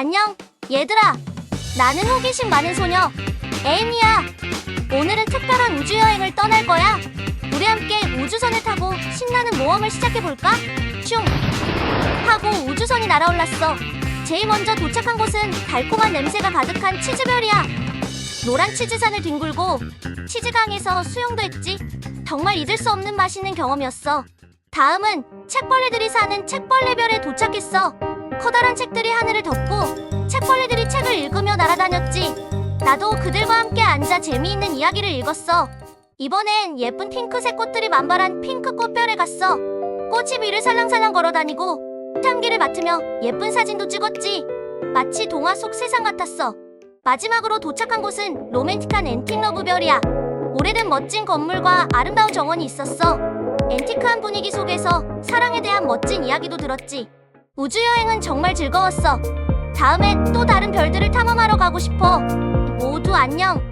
안녕, 얘들아. 나는 호기심 많은 소녀, 에이미야. 오늘은 특별한 우주 여행을 떠날 거야. 우리 함께 우주선을 타고 신나는 모험을 시작해볼까? 슝! 하고 우주선이 날아올랐어. 제일 먼저 도착한 곳은 달콤한 냄새가 가득한 치즈별이야. 노란 치즈산을 뒹굴고 치즈강에서 수영도 했지. 정말 잊을 수 없는 맛있는 경험이었어. 다음은 책벌레들이 사는 책벌레별에 도착했어. 커다란 책들이 하늘을 덮고 책벌레들이 책을 읽으며 날아다녔지. 나도 그들과 함께 앉아 재미있는 이야기를 읽었어. 이번엔 예쁜 핑크색 꽃들이 만발한 핑크 꽃별에 갔어. 꽃이 위를 살랑살랑 걸어다니고 향기를 맡으며 예쁜 사진도 찍었지. 마치 동화 속 세상 같았어. 마지막으로 도착한 곳은 로맨틱한 앤틱 러브별이야. 오래된 멋진 건물과 아름다운 정원이 있었어. 앤티크한 분위기 속에서 사랑에 대한 멋진 이야기도 들었지. 우주여행은 정말 즐거웠어. 다음엔 또 다른 별들을 탐험하러 가고 싶어. 모두 안녕.